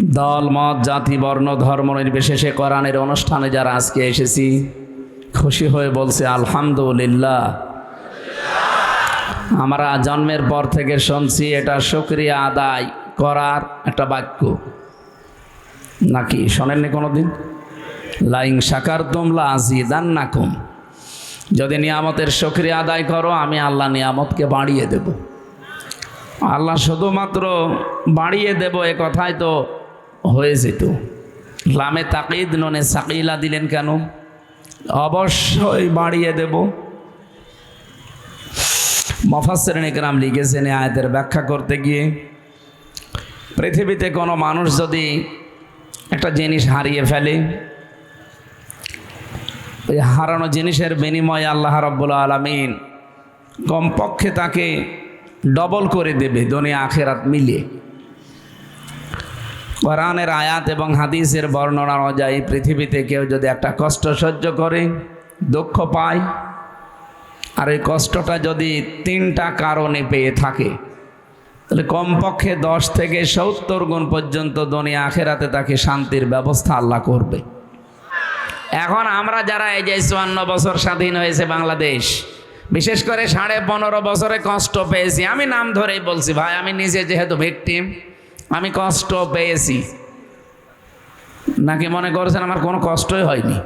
দল, মত, জাতি, বর্ণ, ধর্ম নির্বিশেষে কোরআনের অনুষ্ঠানে যারা আজকে এসেছি, খুশি হয়ে বলছে, আলহামদুলিল্লাহ। আমরা জন্মের পর থেকে শুনছি, এটা শুক্রিয়া আদায় করার একটা বাক্য। নাকি শোনেননি কোনোদিন? লাইং সাকার তোমলা আজিদান নাকুম যদি নিয়ামতের শুক্রিয়া আদায় করো, আমি আল্লাহ নিয়ামতকে বাড়িয়ে দেব। আল্লাহ শুধুমাত্র বাড়িয়ে দেব, এ কথাই তো হয়ে যেত। লামে তাকিদ, ননে সাকিলা দিলেন কেন? অবশ্যই বাড়িয়ে দেব। মফাসের গ্রাম লিখেছেন আয়াতের ব্যাখ্যা করতে গিয়ে, পৃথিবীতে কোনো মানুষ যদি একটা জিনিস হারিয়ে ফেলে ওই হারানো জিনিসের বিনিময়ে আল্লাহ রব্বুল আলমিন কমপক্ষে তাকে ডবল করে দেবে দুনিয়া আখেরাত মিলিয়ে। কোরআনের আয়াত এবং হাদিসের বর্ণনা অনুযায়ী পৃথিবীতে কেউ যদি একটা কষ্ট সহ্য করে, দুঃখ পায়, আর এই কষ্টটা যদি তিনটা কারণে পেয়ে থাকে, তাহলে কমপক্ষে দশ থেকে সত্তর গুণ পর্যন্ত দুনিয়া আখেরাতে তাকে শান্তির ব্যবস্থা আল্লাহ করবে। এখন আমরা যারা এই যে চুয়ান্ন বছর স্বাধীন হয়েছে বাংলাদেশ, বিশেষ করে সাড়ে পনেরো বছরে কষ্ট পেয়েছি, আমি নাম ধরেই বলছি, ভাই, আমি নিজে যেহেতু ভিকটিম আমি কষ্ট পেয়েছি। নাকি মনে করছেন আমার কোনো কষ্টই হয়নি?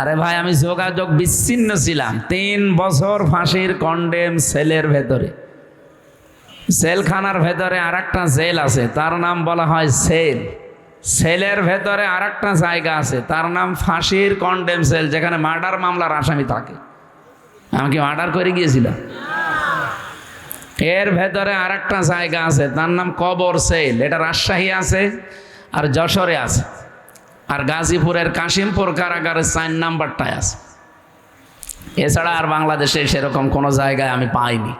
আরে ভাই, আমি যোগাযোগ বিচ্ছিন্ন ছিলাম। তিন বছর ফাঁসির কন্ডেম সেলের ভেতরে। সেলখানার ভেতরে আর একটা জেল আছে, তার নাম বলা হয় সেল সেলের ভেতরে আর একটা জায়গা আছে, তার নাম ফাঁসির কন্ডেম সেল যেখানে মার্ডার মামলার আসামি থাকে। আমি কি মার্ডার করে গিয়েছিলাম? এর ভেতরে আর একটা জায়গা আছে, তার নাম কবর সেল এটা রাজশাহী আছে আর যশোরে আছে। আর গাজীপুরের কাশিমপুর কারাগারের সাইন নাম্বারটায় আছে। এছাড়া আর বাংলাদেশে সেরকম কোনো জায়গায় আমি পাইনি।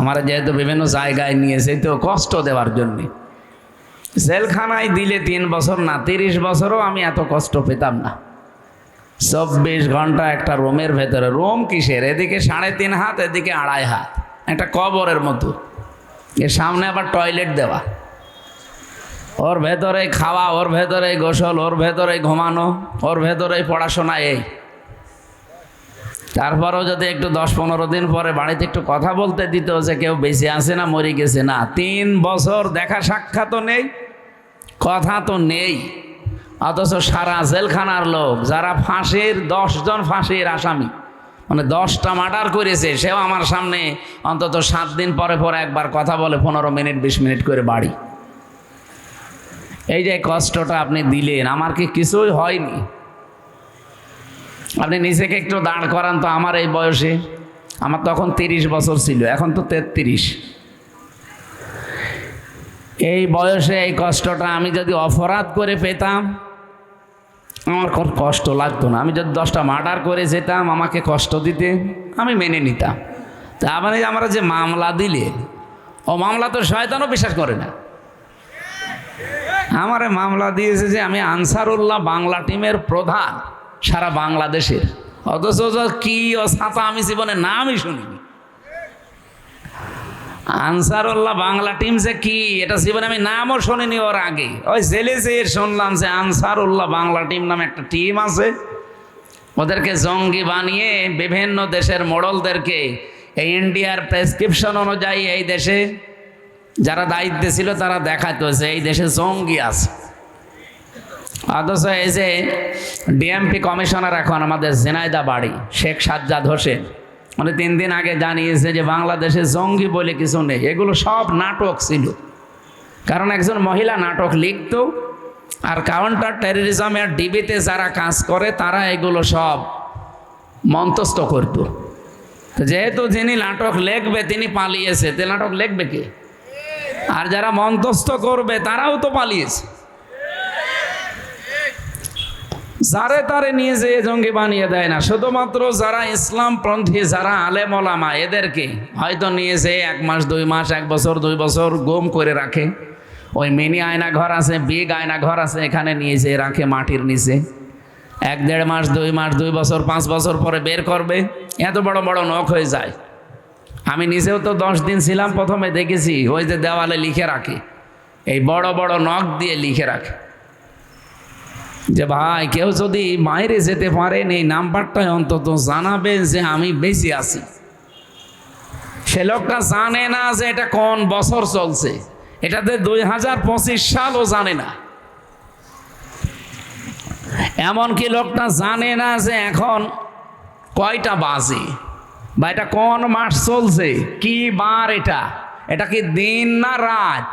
আমার যেহেতু বিভিন্ন জায়গায় নিয়েছে, তো কষ্ট দেওয়ার জন্যে। জেলখানায় দিলে তিন বছর না, তিরিশ বছরও আমি এত কষ্ট পেতাম না। চব্বিশ ঘণ্টা একটা রুমের ভেতরে, রুম কিসের? এদিকে সাড়ে তিন হাত, এদিকে আড়াই হাত। একটা কবরের মতো। এর সামনে আবার টয়লেট দেওয়া। ওর ভেতরে খাওয়া, ওর ভেতরে গোসল, ওর ভেতরে ঘুমানো, ওর ভেতরে পড়াশোনা এই। তারপরেও যদি একটু দশ পনেরো দিন পরে বাড়িতে একটু কথা বলতে দিত যে কেউ বেঁচে আছে না, মরে গেছে না। তিন বছর দেখা সাক্ষাৎ নেই, কথা তো নেই। অথচ সারা জেলখানার লোক, যারা ফাঁসির, দশজন ফাঁসির আসামি। মানে দশটা মার্ডার করেছে, সেও আমার সামনে অন্তত সাত দিন পরে পরে একবার কথা বলে, পনেরো মিনিট, বিশ মিনিট করে বাড়ি। এই যে কষ্টটা আপনি দিলেন, আমার কি কিছুই হয়নি। আপনি নিজেকে একটু দাঁড় করান তো আমার এই বয়সে। আমার তখন তিরিশ বছর ছিল, এখন তো তেত্রিশ। এই বয়সে এই কষ্টটা আমি যদি অপরাধ করে পেতাম আমার কোনো কষ্ট লাগতো না। আমি যদি দশটা মার্ডার করে যেতাম, আমাকে কষ্ট দিতে, আমি মেনে নিতাম। তা মানে আমরা যে মামলা দিলে, ও মামলা তো শয়তানও বিশ্বাস করে না। আমারে মামলা দিয়েছে যে আমি আনসারুল্লাহ বাংলা টিমের প্রধান, সারা বাংলাদেশের। অথচ কি ও ছাতা আমি জীবনে নামই শুনিনি। আনসারুল্লাহ, বাংলা টিম যে কি, এটা জীবনে আমি নামও শুনিনি ওর আগে। ওই জেলে যে শুনলাম যে আনসারুল্লাহ বাংলা টিম নামে একটা টিম আছে, ওদেরকে জঙ্গি বানিয়ে বিভিন্ন দেশের মোড়লদেরকে এই ইন্ডিয়ার প্রেসক্রিপশন অনুযায়ী এই দেশে যারা দায়িত্বে ছিল তারা দেখাতো যে এই দেশে জঙ্গি আছে। অথচ এই যে ডিএমপি কমিশনার এখন আমাদের জেনাইদা বাড়ি, শেখ সাজ্জাদ হোসেন উনি তিন দিন আগে জানিয়েছে যে বাংলাদেশে জঙ্গি বলে কিছু নেই। এগুলো সব নাটক ছিল। কারণ একজন মহিলা নাটক লিখত আর কাউন্টার টেরোরিজমের ডিবিতে যারা কাজ করে, তারা এগুলো সব মন্তস্থ করত। যেহেতু যিনি নাটক লিখবে, তিনি পালিয়েছে। তে নাটক লিখবে কে? আর যারা মন্তস্থ করবে, তারাও তো পালিয়েছে। যারে তারে নিয়ে যেয়ে জঙ্গি বানিয়ে দেয় না, শুধুমাত্র যারা ইসলামপন্থী যারা আলেম ওলামা, এদেরকে হয়তো নিয়ে যেয়ে এক মাস, দুই মাস, এক বছর, দুই বছর গুম করে রাখে। ওই মিনি আয়না ঘর আছে, বিগ আয়না ঘর আছে, এখানে নিয়ে যেয়ে রাখে মাটির নিচে। এক দেড় মাস, দুই মাস, দুই বছর, পাঁচ বছর পরে বের করবে, এত বড় বড় নখ হয়ে যায়। আমি নিজেও তো দশ দিন ছিলাম, প্রথমে দেখেছি, ওই যে দেওয়ালে লিখে রাখে। এই বড় বড় নখ দিয়ে লিখে রাখে। যে ভাই, কেউ যদি বাইরে যেতে পারেন এই নাম্বারটাই অন্তত জানাবেন যে আমি বেশি আছি। সে লোকটা জানে না যে এটা কোন বছর চলছে। এটাতে দুই হাজার পঁচিশ সালও জানে না। এমনকি লোকটা জানে না যে এখন কয়টা বাজে বা এটা কোন মাস চলছে, কি বার এটা? এটা কি দিন না রাত?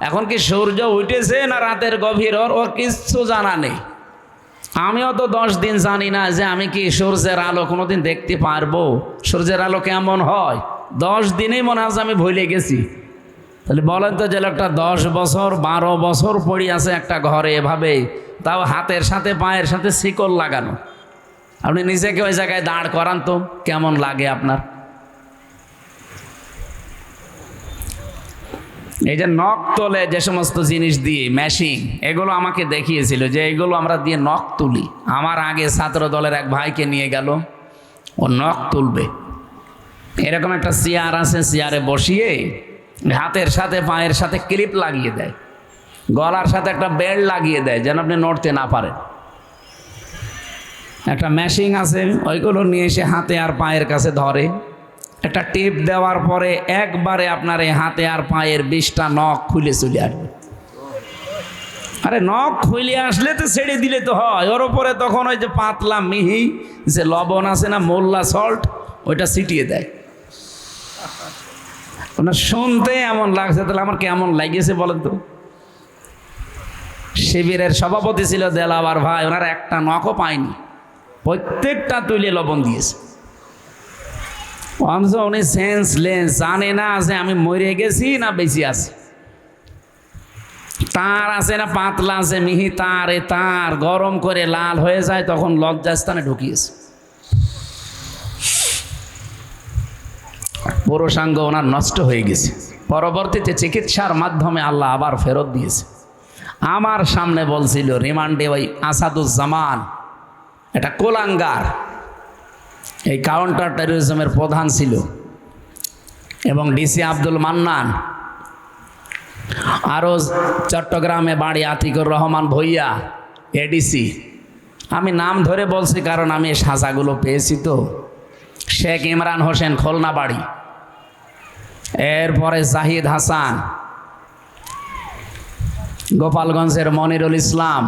এখন কি সূর্য উঠেছে না রাতের গভীর? ওর ওর কিচ্ছু জানা নেই। আমিও তো দশ দিন জানি না যে আমি কি সূর্যের আলো কোনোদিন দেখতে পারব। সূর্যের আলো কেমন হয়? দশ দিনেই মনে হয় আমি ভুলে গেছি। তাহলে বলেন তো যে লোকটা দশ বছর, বারো বছর পড়ে আছে একটা ঘরে এভাবে, তাও হাতের সাথে, পায়ের সাথে শিকল লাগানো। আপনি নিজেকে ওই জায়গায় দাঁড় করান তো, কেমন লাগে আপনার? এই যে নখ তোলে যে সমস্ত জিনিস দিয়ে মেশিন এগুলো আমাকে দেখিয়েছিল যে এগুলো আমরা দিয়ে নখ তুলি। আমার আগে ছাত্র দলের এক ভাইকে নিয়ে গেল, ও নখ তুলবে। এরকম একটা চেয়ার আছে, চেয়ারে বসিয়ে হাতের সাথে, পায়ের সাথে ক্লিপ লাগিয়ে দেয়। গলার সাথে একটা বেল্ট লাগিয়ে দেয়, যেন আপনি নড়তে না পারেন। একটা মেশিন আছে, ওইগুলো নিয়ে এসে হাতে আর পায়ের কাছে ধরে। একটা টিপ দেওয়ার পরে একবারে আপনার এই হাতে আর পায়ের বিষটা নখ খুলে চলে আসবে। আরে নখ খুলে আসলে তো ছেড়ে দিলে তো হয়। ওর ওপরে তখন ওই যে পাতলা মিহি, যে লবণ আছে না, মোল্লা সল্ট, ওইটা ছিটিয়ে দেয়। ওনার শুনতে এমন লাগছে, তাহলে আমার কেমন লাগিয়েছে বলেন তো? শিবিরের সভাপতি ছিল দেলাবার ভাই, ওনার একটা নখও পায়নি। প্রত্যেকটা তুলে লবণ দিয়েছে। অথচ উনি সেন্সলেস জানে না যে আমি মরে গেছি না বেশি আছি। তার আছে না পাতলা আছে মিহি, তার এ তার গরম করে লাল হয়ে যায়, তখন লজ্জাস্থানে ঢুকিয়েছে। পুরুষাঙ্গ ওনার নষ্ট হয়ে গেছে। পরবর্তীতে চিকিৎসার মাধ্যমে আল্লাহ আবার ফেরত দিয়েছে। আমার সামনে বলছিল, রিমান্ডে ওই আসাদুজ্জামান, এটা কোলাঙ্গার। এই কাউন্টার টেরোরিজমের প্রধান ছিল এবং ডিসি আব্দুল মান্নান, আরও চট্টগ্রামে বাড়ি আতিকুর রহমান ভইয়া এডিসি আমি নাম ধরে বলছি কারণ আমি এই সাজাগুলো পেয়েছি তো। শেখ ইমরান হোসেন খুলনা বাড়ি, এরপরে জাহিদ হাসান, গোপালগঞ্জের মনিরুল ইসলাম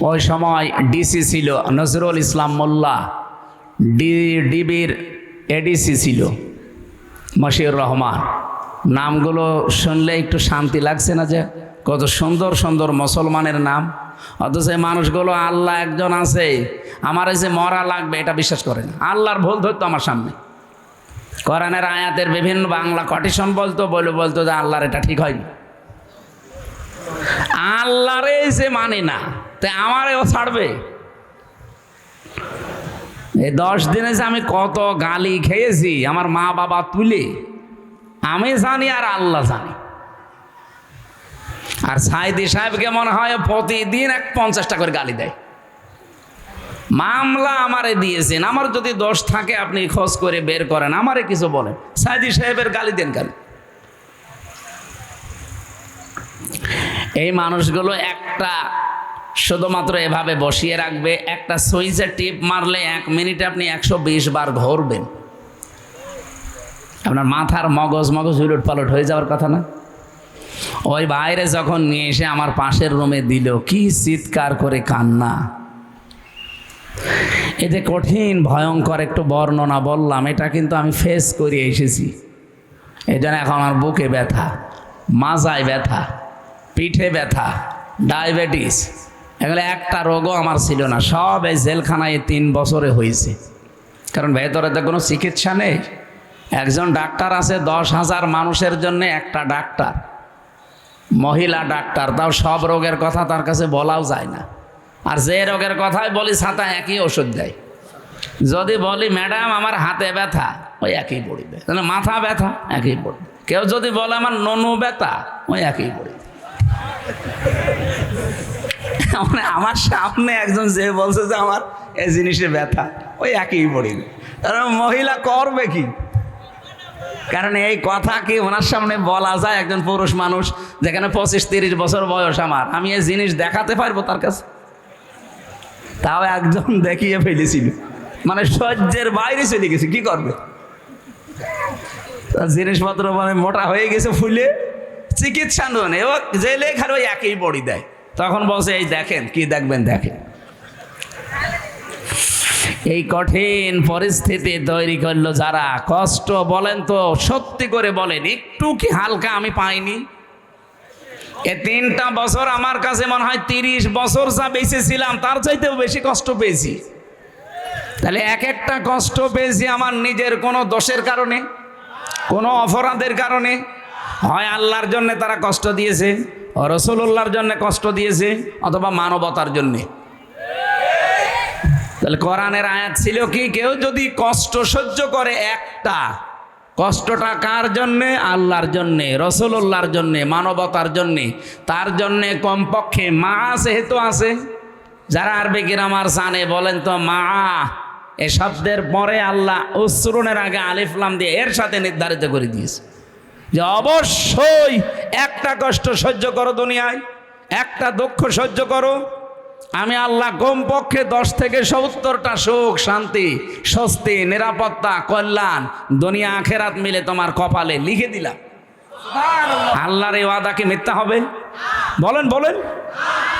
ওই সময় ডিসি ছিল, নজরুল ইসলাম মোল্লা ডি ডিবির এডিসি ছিল, মশিউর রহমান। নামগুলো শুনলে একটু শান্তি লাগছে না যে, কত সুন্দর সুন্দর মুসলমানের নাম। অথচ মানুষগুলো, আল্লাহ একজন আছে, আমার এই যে মরা লাগবে, এটা বিশ্বাস করে না। আল্লাহর ভুল ধরতো আমার সামনে। কোরআনের আয়াতের বিভিন্ন বাংলা কটিশন বলতো বলে বলতো যে, আল্লাহর এটা ঠিক হয়নি। আল্লাহরে সে মানে না। তাই আমারেও ছাড়বে। এই দশ দিনে যে আমি কত গালি খেয়েছি, আমার মা বাবা তুলে, আমি জানি আর আল্লাহ জানি। আর সাইদি সাহেবকে মনে হয় প্রতিদিন এক পঞ্চাশটা করে গালি দেয়। মামলা আমারে দিয়েছেন, আমার যদি দোষ থাকে আপনি খোঁজ করে বের করেন, আমারে কিছু বলেন। সাইদি সাহেবের গালি দেন গালি এই মানুষগুলো একটা শুধুমাত্র এভাবে বসিয়ে রাখবে, একটা সুইচে টিপ মারলে এক মিনিটে আপনি একশো বিশ বার ধরবেন। আপনার মাথার মগজ মগজ উলট পালট হয়ে যাওয়ার কথা না? ওই বাইরে যখন নিয়ে এসে আমার পাশের রুমে দিল, কি চিৎকার করে কান্না। যে কঠিন, ভয়ঙ্কর একটু বর্ণনা বললাম, এটা কিন্তু আমি ফেস করে এসেছি। এই জন্য এখন আমার বুকে ব্যথা, মাজায় ব্যথা, পিঠে ব্যথা, ডায়াবেটিস। এগুলো একটা রোগও আমার ছিল না। সব এই জেলখানায় তিন বছরে হয়েছে। কারণ ভেতরে তো কোনো চিকিৎসা নেই। একজন ডাক্তার আছে, দশ হাজার মানুষের জন্য একটা ডাক্তার। মহিলা ডাক্তার, তাও সব রোগের কথা তার কাছে বলাও যায় না। আর যে রোগের কথাই বলি, ছাতা একই ওষুধ দেয়। যদি বলি, ম্যাডাম, আমার হাতে ব্যথা। ওই একই পড়িবে। তাহলে মাথা ব্যথা, একই পড়বে। কেউ যদি বলে, আমার ননু ব্যথা, ওই একই পড়িবে। মানে আমার সামনে একজন যে বলছে যে আমার এই জিনিসে ব্যথা, ওই একই পড়িবে তাহলে মহিলা করবে কি? কারণ এই কথা কি ওনার সামনে বলা যায় একজন পুরুষ মানুষ, যেখানে পঁচিশ তিরিশ বছর বয়স আমার, আমি এই জিনিস দেখাতে পারব তার কাছে? তাও একজন দেখিয়ে ফেলেছিল। মানে সহ্যের বাইরে চলে গেছে, কি করবে? তার জিনিসপত্র মানে মোটা হয়ে গেছে ফুলে, চিকিৎসা নেই ও জেলে খালি ওই একই বড়ি দেয়। তখন বলছে, এই দেখেন, কি দেখবেন, দেখেন। এই কঠিন পরিস্থিতি তৈরি করল যারা। কষ্ট বলেন তো, সত্যি করে বলেন, একটু কি হালকা আমি পাইনি? এ তিনটা বছর আমার কাছে মনে হয় তিরিশ বছর যা বেঁচেছিলাম, তার চাইতেও বেশি কষ্ট পেয়েছি। তাহলে এক একটা কষ্ট পেয়েছি আমার নিজের কোনো দোষের কারণে, কোনো অপরাধের কারণে। হয় আল্লাহর জন্য তারা কষ্ট দিয়েছে রসুল্লাহর জন্য কষ্ট দিয়েছে অথবা মানবতার জন্যে। তাহলে কোরআনের আয়াত ছিল কি? কেউ যদি কষ্ট সহ্য করে একটা, কষ্টটা কার জন্যে? আল্লাহর জন্যে রসুল্লাহর জন্যে, মানবতার জন্যে। তার জন্যে কমপক্ষে মা যেহেতু আছে, যারা আরবে গ্রামার সানে বলেন তো মা, এ শব্দের পরে আল্লাহ উসরুনের আগে আলিফলাম দিয়ে এর সাথে নির্ধারিত করে দিয়েছে। যে অবশ্যই একটা কষ্ট সহ্য করো দুনিয়ায় একটা দুঃখ সহ্য করো। আমি আল্লাহ কমপক্ষে দশ থেকে সত্তরটা সুখ শান্তি স্বস্তি নিরাপত্তা কল্যাণ দুনিয়া আখেরাত মিলে তোমার কপালে লিখে দিলাম। আল্লাহর এই ওয়াদা কি মিথ্যা হবে? বলেন বলেন।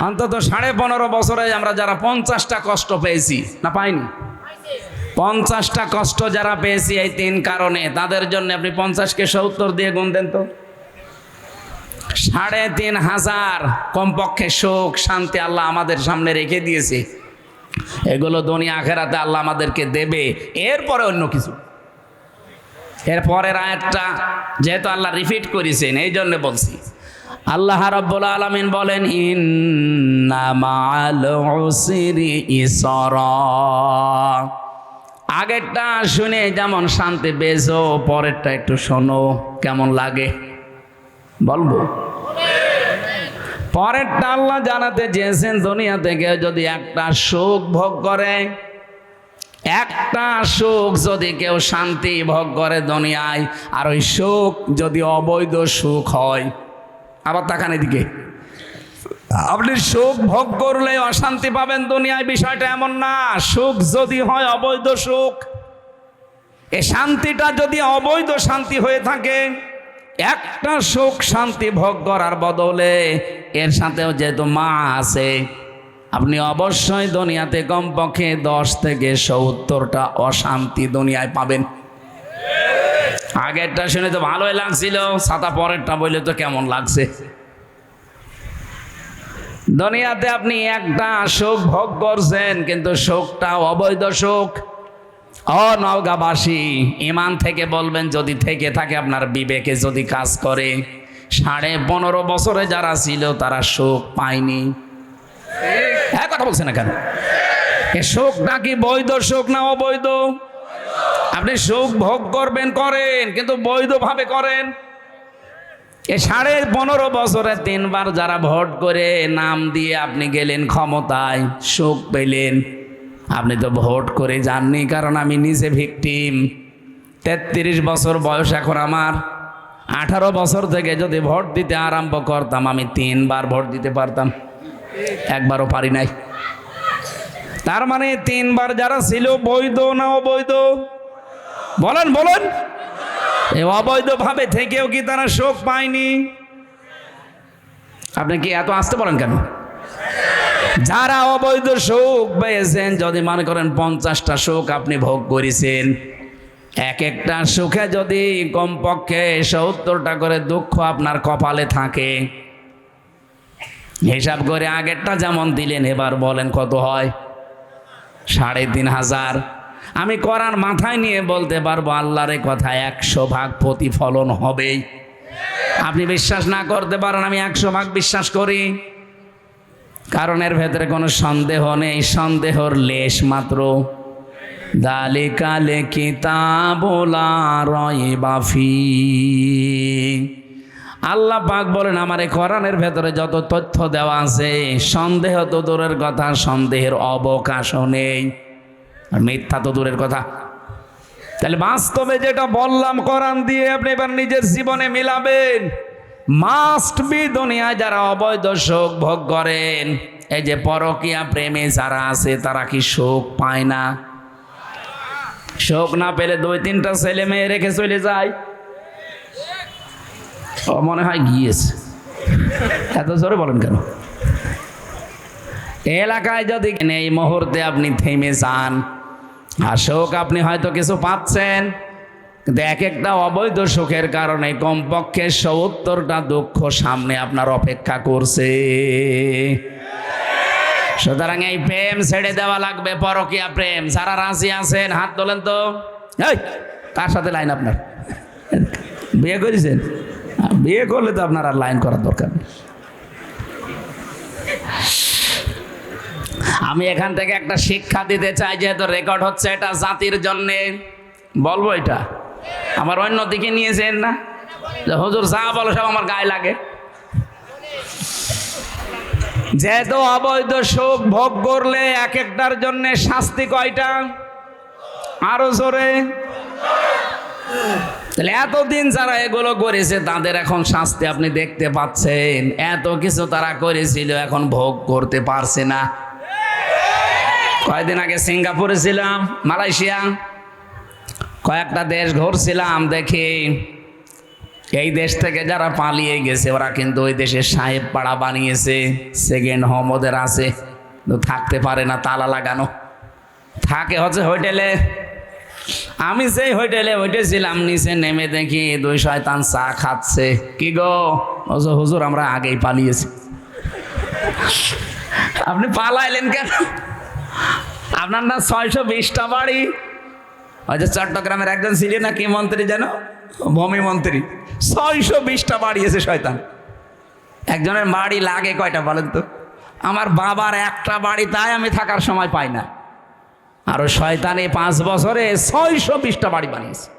অন্তত সাড়ে পনেরো বছরে আমরা যারা পঞ্চাশটা কষ্ট পেয়েছি না পাইনি? পঞ্চাশটা কষ্ট যারা পেয়েছি এই তিন কারণে, তাদের জন্য আপনি পঞ্চাশকে সত্তর দিয়ে গুণ দেন তো। সাড়ে তিন হাজার কমপক্ষে সুখ, শান্তি আল্লাহ আমাদের সামনে রেখে দিয়েছে। এগুলো দুনিয়া আখেরাতে আল্লাহ আমাদেরকে দেবে, এরপরে অন্য কিছু। এর পরের আয়াতটা যেহেতু আল্লাহ রিপিট করেছেন, এই জন্য বলছি। আল্লাহ রাব্বুল আলামিন বলেন ইন্না মাআল উসরি ইসরা। আগেরটা শুনে যেমন শান্তি পেয়েছ, পরেরটা একটু শোনো, কেমন লাগে? বলব? পরেরটা আল্লাহ জানাতে চেয়েছেন দুনিয়া থেকে যদি একটা সুখ ভোগ করে, একটা সুখ যদি কেউ শান্তি ভোগ করে দুনিয়ায়, আর ওই সুখ যদি অবৈধ সুখ হয়। আবার তাকান এদিকে। আপনি সুখ ভোগ করলে অশান্তি পাবেন, দুনিয়ায় বিষয়টা এমন না। সুখ যদি হয় অবৈধ সুখ। এ শান্তিটা যদি অবৈধ শান্তি হয়ে থাকে, একটা সুখ শান্তি ভোগ করার বদলে এর সাথেও যেহেতু মা আছে, আপনি অবশ্যই দুনিয়াতে কমপক্ষে দশ থেকে সত্তরটা অশান্তি দুনিয়ায় পাবেন। আগেরটা শুনে তো ভালোই লাগছিল, ছাতা পরেরটা বললে তো কেমন লাগছে। দুনিয়াতে আপনি একটা সুখ ভোগ করছেন, কিন্তু সুখটা অবৈধ সুখ। ও নওগাঁবাসী ইমান থেকে বলবেন, যদি থেকে থাকে আপনার বিবেকে যদি কাজ করে। সাড়ে পনেরো বছরে যারা ছিল, তারা শোক পায়নি। হ্যাঁ কথা বলছে না কেন এ সুখটা কি বৈধ শোক না অবৈধ? আপনি সুখ ভোগ করবেন, করেন, কিন্তু বৈধভাবে করেন। এ সাড়ে পনেরো বছরে তিনবার যারা ভোট করে নাম দিয়ে আপনি গেলেন ক্ষমতায় সুখ পেলেন। আপনি তো ভোট করে যাননি, কারণ আমি নিজে ভিকটিম তেত্রিশ বছর বয়স এখন আমার। আঠারো বছর থেকে যদি ভোট দিতে আরম্ভ করতাম, আমি তিনবার ভোট দিতে পারতাম। একবারও পারি নাই। তার মানে তিনবার যারা ছিল বৈধ না অবৈধ? বলেন বলেন। অবৈধভাবে থেকেও কি তারা শোক পায়নি? আপনি কি এত আসতে পারেন কেন? যারা অবৈধ শোক পেয়েছেন, যদি মনে করেন পঞ্চাশটা শোক আপনি ভোগ করেছেন, এক একটা সুখে যদি কমপক্ষে সত্তরটা করে দুঃখ আপনার কপালে থাকে, হিসাব করে আগেরটা যেমন দিলেন, এবার বলেন কত হয়? সাড়ে তিন হাজার। আমি করার মাথায় নিয়ে বলতে পারব, আল্লাহর কথা একশো ভাগ প্রতিফলন হবেই। আপনি বিশ্বাস না করতে পারেন, আমি একশো ভাগ বিশ্বাস করি। কারণ এর ভেতরে কোনো সন্দেহ নেই, সন্দেহর লেশ মাত্র। দালিকালে কিতাবোলা রয় বাফি। আল্লাহ পাক বলেন, আমার এই কোরআনের ভেতরে যত তথ্য দেওয়া আছে, সন্দেহ তো দূরের কথা, সন্দেহের অবকাশও নেই। আর মিথ্যা তো দূরের কথা। তাহলে বাস্তবে যেটা বললাম কোরআন দিয়ে আপনি এবার নিজের জীবনে মিলাবেন। মাস্ট বি দুনিয়ায় যারা অবৈধ শোক ভোগ করেন, এই যে পরকিয়া প্রেমে যারা আছে, তারা কি শোক পায় না? শোক না পেলে দুই তিনটা ছেলে মেয়ে রেখে চলে যায়। মনে হয় গিয়েছে। এত জোরে বলেন কেন? এলাকায় যদি এই মুহূর্তে আপনি থেমে যান আর শোক আপনি হয়তো কিছু পাচ্ছেন, কিন্তু এক একটা অবৈধ সুখের কারণে কমপক্ষে সত্তরটা দুঃখ সামনে আপনার অপেক্ষা করছে। সুতরাং এই প্রেম ছেড়ে দেওয়া লাগবে, পরকিয়া প্রেম। যারা রাজি আছেন, হাত তোলেন তো। কার সাথে লাইন আপনার? বিয়ে করেছেন? বিয়ে করলে তো আপনার আর লাইন করার দরকার নেই। আমি এখান থেকে একটা শিক্ষা দিতে চাই, যেহেতু রেকর্ড হচ্ছে এটা জাতির জন্যে। বলব এটা? আমার অন্য দিকে নিয়েছেন না? হুজুর যা বলো সব আমার গায়ে লাগে। যেহেতু অবৈধ সুখ ভোগ করলে এক একটার জন্য শাস্তি কয়টা? আরও জোরে। তাহলে এতদিন যারা এগুলো করেছে, তাদের এখন শাস্তি আপনি দেখতে পাচ্ছেন। এত কিছু তারা করেছিল, এখন ভোগ করতে পারছে না। কয়েকদিন আগে সিঙ্গাপুরে ছিলাম, মালয়েশিয়া। কয়েকটা দেশ ঘুরছিলাম, দেখি এই দেশ থেকে যারা পালিয়ে গেছে, ওরা কিন্তু ওই দেশে সাহেব পাড়া বানিয়েছে সেকেন্ড হোম ওদের আছে। থাকতে পারে না তালা লাগানো। থাকে হচ্ছে হোটেলে আমি সেই হোটেলে উঠেছিলাম, নিচে নেমে দেখি দুই শয়তান চা খাচ্ছে। কি গো? হুজুর, আমরা আগেই পালিয়েছি। আপনি পালাইলেন কেন? আপনার না ছয়শো বিশটা বাড়ি? ওই যে চট্টগ্রামের একজন ছিলেন না, কি মন্ত্রী যেন? ভূমি মন্ত্রী। ছয়শো বিশটা বাড়িয়েছে শয়তান। একজনের বাড়ি লাগে কয়টা বলেন তো? আমার বাবার একটা বাড়ি, তাই আমি থাকার সময় পাই না। আর ওই শয়তান পাঁচ বছরে ছয়শো বিশটা বাড়ি বানিয়েছে।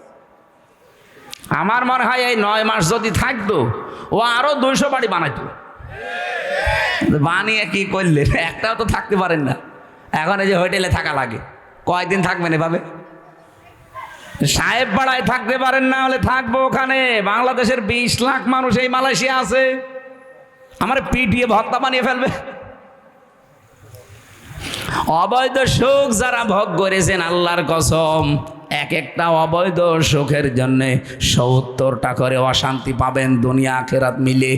আমার মনে হয় এই নয় মাস যদি থাকতো, ও আরও দুইশো বাড়ি বানাইতো। বানিয়ে কি করলেন? একটাও তো থাকতে পারেন না। এখন এই যে হোটেলে থাকা লাগে। কয়েকদিন থাকবেন এভাবে? সাহেব পাড়ায় থাকতে পারেন না হলে থাকব ওখানে। বাংলাদেশের বিশ লাখ মানুষ এই মালয়েশিয়া আছে। আমার পিটিয়ে ভত্তা বানিয়ে ফেলবে। অবৈধ সুখ যারা ভোগ করেছেন আল্লাহর কসম, এক একটা অবৈধ সুখের জন্য সত্তরটা করে অশান্তি পাবেন দুনিয়া আখেরাত মিলে।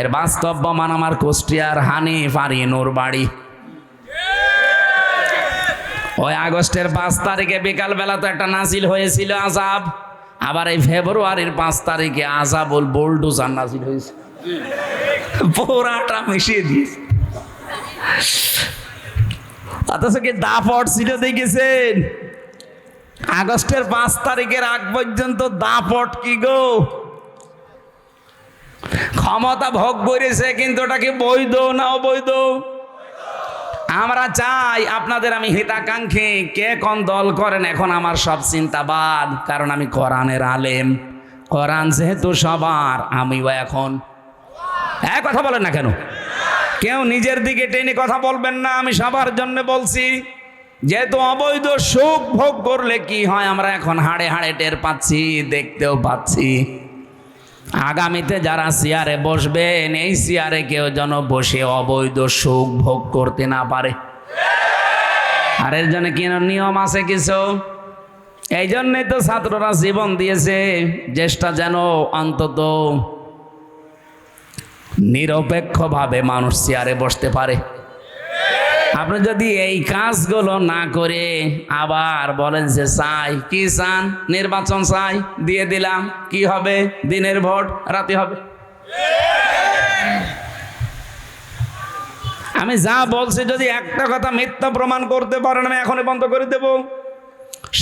এর বাস্তব প্রমাণ আমার কুষ্টিয়ার হানিফ আর ইনুর বাড়ি ওই আগস্টের পাঁচ তারিখে বিকালবেলা তো একটা নাসিল হয়েছিল আজাব আবার এই ফেব্রুয়ারির পাঁচ তারিখে আজাব আজাবুল বোল্ডুজার নাসিল হয়েছে। পোড়াটা মিশিয়ে দিয়েছে। অথচ কি দাপট ছিল দেখেছেন? আগস্টের পাঁচ তারিখের আগ পর্যন্ত দাপট কি গো? ক্ষমতা ভোগ করেছে কিন্তু ওটা কি বৈধ না অবৈধ? আমরা চাই আপনাদের আমি হিতাকাঙ্ক্ষী। কে কোন দল করেন? এখন আমার সব চিন্তাবাদ কারণ আমি কোরআনের আলেম। কোরআন যেহেতু সবার, আমিও এখন। এক কথা বলেন না কেন? কেউ নিজের দিকে টেনে কথা বলবেন না, আমি সবার জন্য বলছি। যেহেতু অবৈধ সুখ ভোগ করলে কি হয়, আমরা এখন হাড়ে হাড়ে টের পাচ্ছি, দেখতেও পাচ্ছি। আগামীতে যারা চেয়ারে বসবেন, এই চেয়ারে কেউ যেন বসে অবৈধ সুখ ভোগ করতে না পারে। আর এর জন্য কি নিয়ম আছে কিছু? এই জন্যই তো ছাত্ররা জীবন দিয়েছে, চেষ্টা যেন অন্তত নিরপেক্ষভাবে মানুষ চেয়ারে বসতে পারে। আপনি যদি এই কাজগুলো না করে আবার বলেন যে, চাই। কি চান? নির্বাচন চাই? দিয়ে দিলাম। কি হবে? দিনের ভোট, রাতে হবে। আমি যা বলছি, যদি একটা কথা মিথ্যা প্রমাণ করতে পারেন, আমি এখনই বন্ধ করে দেব।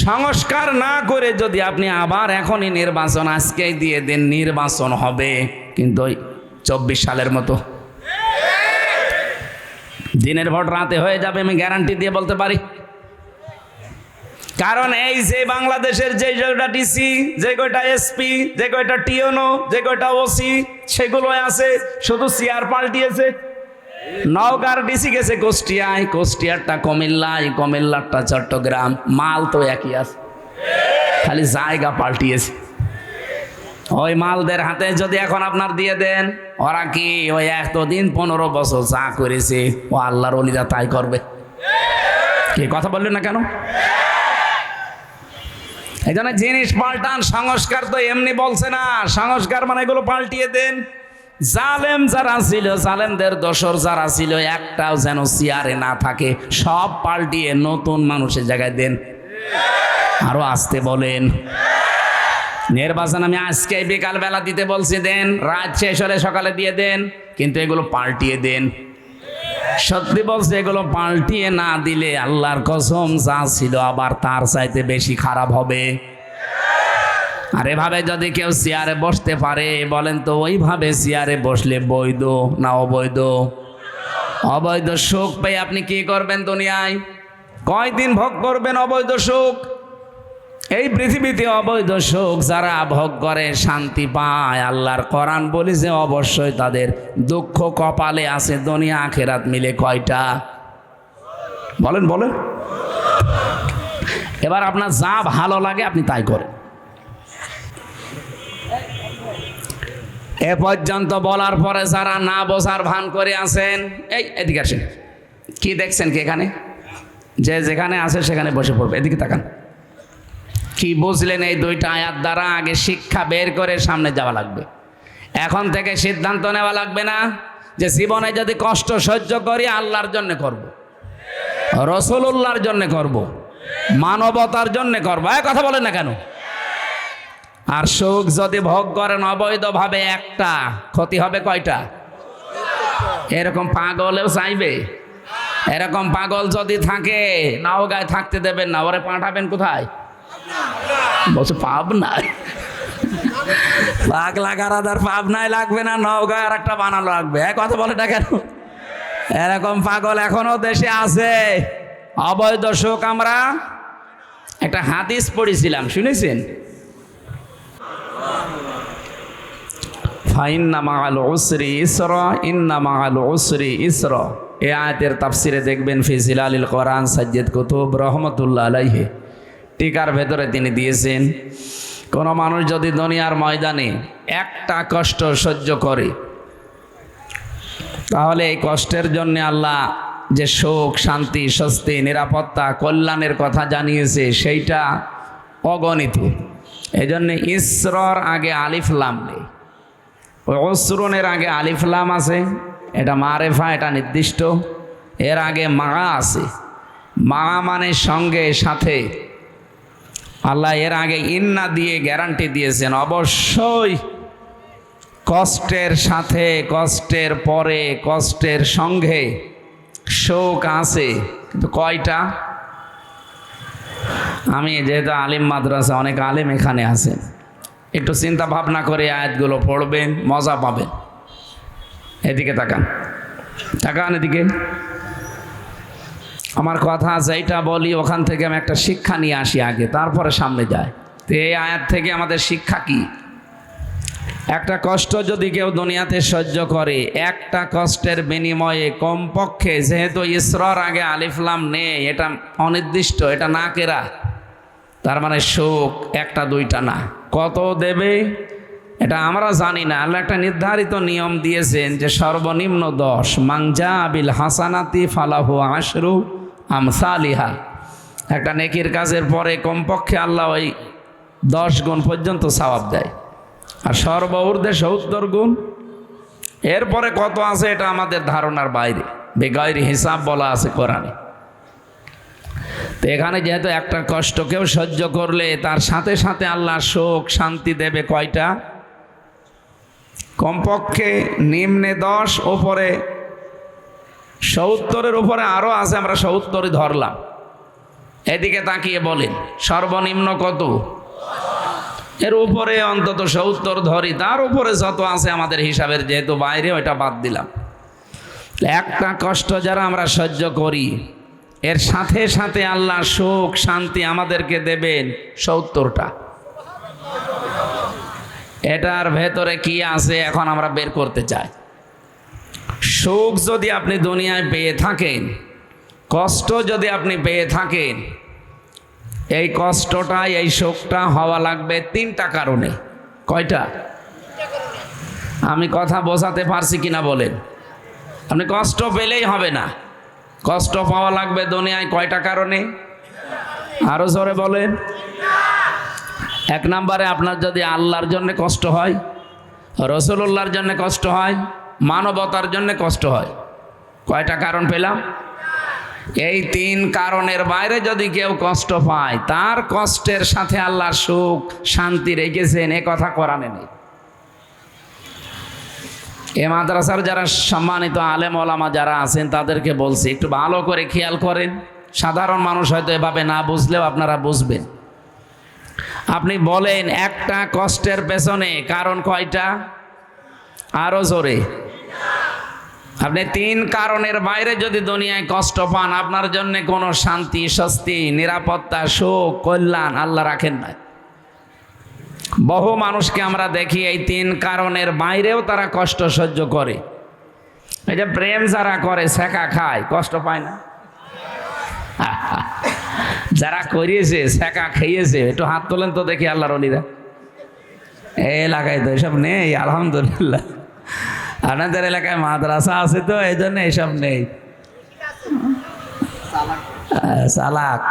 সংস্কার না করে যদি আপনি আবার এখনই নির্বাচন, আজকেই দিয়ে দিন, নির্বাচন হবে। কিন্তু ওই চব্বিশ সালের মতো দিনের ভোট রাতে হয়ে যাবে, আমি গ্যারান্টি দিয়ে বলতে পারি। কারণ এই যে বাংলাদেশের যে কয়টা ডিসি, যে কয়টা এসপি, যে কয়টা টিওনো যে কয়টা ওসি সেগুলো আছে, শুধু চেয়ার পাল্টিয়েছে। নওগাঁর ডিসি গেছে কুষ্টিয়ায়, কুষ্টিয়ারটা কুমিল্লায়, কুমিল্লারটা চট্টগ্রাম, মাল তো একই আছে। খালি জায়গা পাল্টিয়েছে। ওই মালদের হাতে যদি এখন আপনার দিয়ে দেন, ওরা কি ওই এতদিন পনেরো বছর যা করেছে? ও আল্লাহর অলিরা তাই করবে। কি কথা বললেন না কেন? এই জন্য জিনিস পাল্টান, সংস্কার তো এমনি বলছে না। সংস্কার মানে এগুলো পাল্টিয়ে দেন। জালেম যারা ছিল, জালেমদের দোসর যারা ছিল, একটাও যেন চেয়ারে না থাকে। সব পাল্টিয়ে নতুন মানুষের জায়গায় দেন। আরও আসতে বলেন। নির্বাচন আমি আজকে বিকাল বেলা দিতে বলছি, দেন। রাত শেষ হলে সকালে দিয়ে দেন, কিন্তু এগুলো পাল্টিয়ে দেন। সত্যি বলছে, এগুলো পাল্টিয়ে না দিলে আল্লাহর কসম, যা ছিল আবার তার চাইতে বেশি খারাপ হবে। আর এভাবে যদি কেউ চেয়ারে বসতে পারে, বলেন তো, ওইভাবে চেয়ারে বসলে বৈধ না অবৈধ? অবৈধ সুখ পেয়ে আপনি কি করবেন দুনিয়ায়? কয়দিন ভোগ করবেন অবৈধ সুখ? এই পৃথিবীতে অবৈধ সুখ যারা ভোগ করে, শান্তি পায়, আল্লাহর কোরআন বলি যে অবশ্যই তাদের দুঃখ কপালে আছে, দুনিয়া আখেরাত মিলে কয়টা? বলেন বলেন। এবার আপনার যা ভালো লাগে আপনি তাই করেন। এ পর্যন্ত বলার পরে যারা না বোঝার ভান করে আছেন, এই এদিকে আসেন। কি দেখছেন কি এখানে? যে যেখানে আছে সেখানে বসে পড়বে, এদিকে তাকান। কি বুঝলেন এই দুইটা আয়াত দ্বারা? আগে শিক্ষা বের করে সামনে যাওয়া লাগবে। এখন থেকে সিদ্ধান্ত নেওয়া লাগবে না যে জীবনে যদি কষ্ট সহ্য করি, আল্লাহর জন্য করব। রসুল্লাহর জন্য করব। মানবতার জন্য করব। এক কথা বলেন না কেন? আর সুখ যদি ভোগ করেন, অবৈধভাবে একটা, ক্ষতি হবে কয়টা? এরকম পাগলেও চাইবে। এরকম পাগল যদি থাকে নাও গায়ে থাকতে দেবেন না। ওরে পাঠাবেন কোথায়? বলছে পাবনায় পাগলা গারাদার পাবনায় লাগবে না নওগাঁ আর একটা বানানো লাগবে। এক কথা বলে না কেন? এরকম পাগল এখনও দেশে আছে। অবৈধ শোক আমরা একটা হাদিস পড়েছিলাম, শুনেছেন? এ আয়াতের তাফসিরে দেখবেন ফিজিল আলিল কোরআন সাজ্জেদ কুতুব রহমতুল্লাহ আলাইহে। টিকার ভেতরে তিনি দিয়েছেন। কোনো মানুষ যদি দুনিয়ার ময়দানে একটা কষ্ট সহ্য করে, তাহলে এই কষ্টের জন্য আল্লাহ যে সুখ, শান্তি, স্বস্তি, নিরাপত্তা, কল্যাণের কথা জানিয়েছে, সেইটা অগণিত। এই জন্যে ইসরর আগে আলিফলাম নেই। অসরুনের আগে আলিফলাম আছে, এটা মারেফা, এটা নির্দিষ্ট। এর আগে মা আছে। মা মানে সঙ্গে, সাথে আল্লাহ এর আগে ইন্না দিয়ে গ্যারান্টি দিয়েছেন, অবশ্যই। কষ্টের সাথে, কষ্টের পরে, কষ্টের সঙ্গে শোক আছে। কিন্তু কয়টা? আমি যেহেতু আলিম মাদ্রাসা, অনেক আলিম এখানে আছে একটু চিন্তা ভাবনা করে আয়াতগুলো পড়বেন, মজা পাবেন। এদিকে তাকান। তাকান এদিকে। আমার কথা যেটা বলি, ওখান থেকে আমি একটা শিক্ষা নিয়ে আসি আগে, তারপরে সামনে যায়। তো এই আয়াত থেকে আমাদের শিক্ষা কি? একটা কষ্ট যদি কেউ দুনিয়াতে সহ্য করে, একটা কষ্টের বিনিময়ে কমপক্ষে, যেহেতু ইসরর আগে আলিফলাম নেই, এটা অনির্দিষ্ট, এটা না কেরা? তার মানে সুখ, একটা দুইটা না। কত দেবে? এটা আমরা জানি না। আল্লাহ একটা নির্ধারিত নিয়ম দিয়েছেন যে সর্বনিম্ন দশ মাংজা আবিল হাসানাতি ফালাহু আশরু আমসালিহা। একটা নেকির কাজের পরে কমপক্ষে আল্লাহ ওই দশ গুণ পর্যন্ত সওয়াব দেয়। আর সর্বঊর্ধ্বে সত্তর গুণ। এরপরে কত আছে এটা আমাদের ধারণার বাইরে। বেগাইর হিসাব বলা আছে কোরআনে। তো এখানে যেহেতু একটা কষ্টকেও সহ্য করলে তার সাথে সাথে আল্লাহ শোক শান্তি দেবে কয়টা? কমপক্ষে নিম্নে দশ, ওপরে সত্তরের উপরে আরও আছে, আমরা সত্তরই ধরলাম। এদিকে তাকিয়ে বলেন, সর্বনিম্ন কত? এর উপরে অন্তত সত্তর ধরি, তার উপরে যত আছে আমাদের হিসাবের যেহেতু বাইরে, ওইটা বাদ দিলাম। একটা কষ্ট যারা আমরা সহ্য করি, এর সাথে সাথে আল্লাহ সুখ, শান্তি আমাদেরকে দেবেন সত্তরটা। এটার ভেতরে কি আছে, এখন আমরা বের করতে চাই। সুখ যদি আপনি দুনিয়ায় পেয়ে থাকেন, কষ্ট যদি আপনি পেয়ে থাকেন, এই কষ্টটা, এই শোকটা হওয়া লাগবে তিনটা কারণে। কয়টা? আমি কথা বোঝাতে পারছি কিনা বলেন? আপনি কষ্ট পেলেই হবে না। কষ্ট পাওয়া লাগবে দুনিয়ায় কয়টা কারণে? আরও জোরে বলেন। এক নম্বরে আপনার যদি আল্লাহর জন্য কষ্ট হয়, রসুল্লাহর জন্য কষ্ট হয় মানবতার জন্য কষ্ট হয়। কয়টা কারণ পেলাম? এই তিন কারণের বাইরে যদি কেউ কষ্ট পায়, তার কষ্টের সাথে আল্লাহর সুখ, শান্তি রেখেছেন, এ কথা কোরআনে নেই। এ মাদ্রাসার যারা সম্মানিত আলেম ওলামা যারা আছেন, তাদেরকে বলছি, একটু ভালো করে খেয়াল করেন। সাধারণ মানুষ হয়তো এভাবে না বুঝলেও আপনারা বুঝবেন। আপনি বলেন, একটা কষ্টের পেছনে কারণ কয়টা? আরও জোরে। আপনি তিন কারণের বাইরে যদি দুনিয়ায় কষ্ট পান, আপনার জন্য কোনো শান্তি, স্বস্তি, নিরাপত্তা, সুখ, কল্যাণ আল্লাহ রাখেন না। বহু মানুষকে আমরা দেখি এই তিন কারণের বাইরেও তারা কষ্ট সহ্য করে। এই যে প্রেম যারা করে, শেখা খায়, কষ্ট পায় না? যারা করিয়েছে, শেখা খেয়েছে, একটু হাত তোলেন তো দেখি আল্লাহর এই এলাকায় তো এসব নেই, আলহামদুলিল্লাহ। আপনাদের এলাকায় মাদ্রাসা আছে তো এই জন্য এইসব নেই চালাক।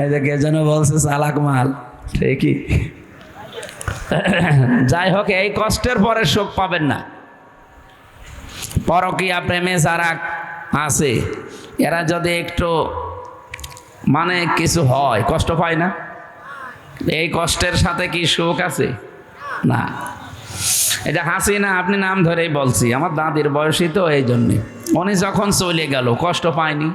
এই যে কে যেন বলছে চালাক মাল, ঠিকই। যাই হোক, এই কষ্টের পরে সুখ পাবেন না। পরকীয়া প্রেমে যারা আছে, এরা যদি একটু মানে কিছু হয়, কষ্ট পায় না? এই কষ্টের সাথে কি সুখ আছে? না। এটা হাসি না আপনি নাম ধরেই বলছি, আমার দাদির বয়সী তো এই জন্যে। উনি যখন চলে গেল, কষ্ট পায়নি?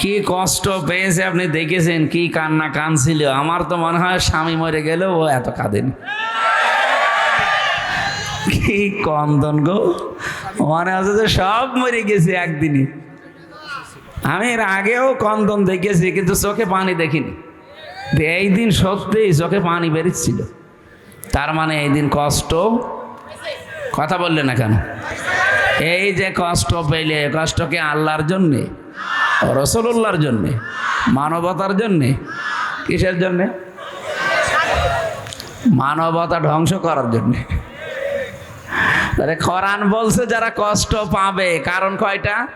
কি কষ্ট পেয়েছে আপনি দেখেছেন? কি কান্না কানছিল আমার তো মনে হয় স্বামী মরে গেলেও ও এত কাঁদেনি। কি কন্দন গো। মনে হচ্ছে যে সব মরে গেছে একদিনই। আমি এর আগেও কন্দন দেখেছি, কিন্তু চোখে পানি দেখিনি। এই দিন সত্যিই চোখে পানি বেরিয়েছিল তার মানে এই দিন কষ্ট কথা বললে না কেন? এই যে কষ্ট পেলে কষ্টকে আল্লাহর জন্যে? রসুল্লাহর জন্যে? মানবতার জন্যে? কিসের জন্যে? মানবতা ধ্বংস করার জন্যে। তাহলে খরান বলছে যারা কষ্ট পাবে, কারণ কয়টা?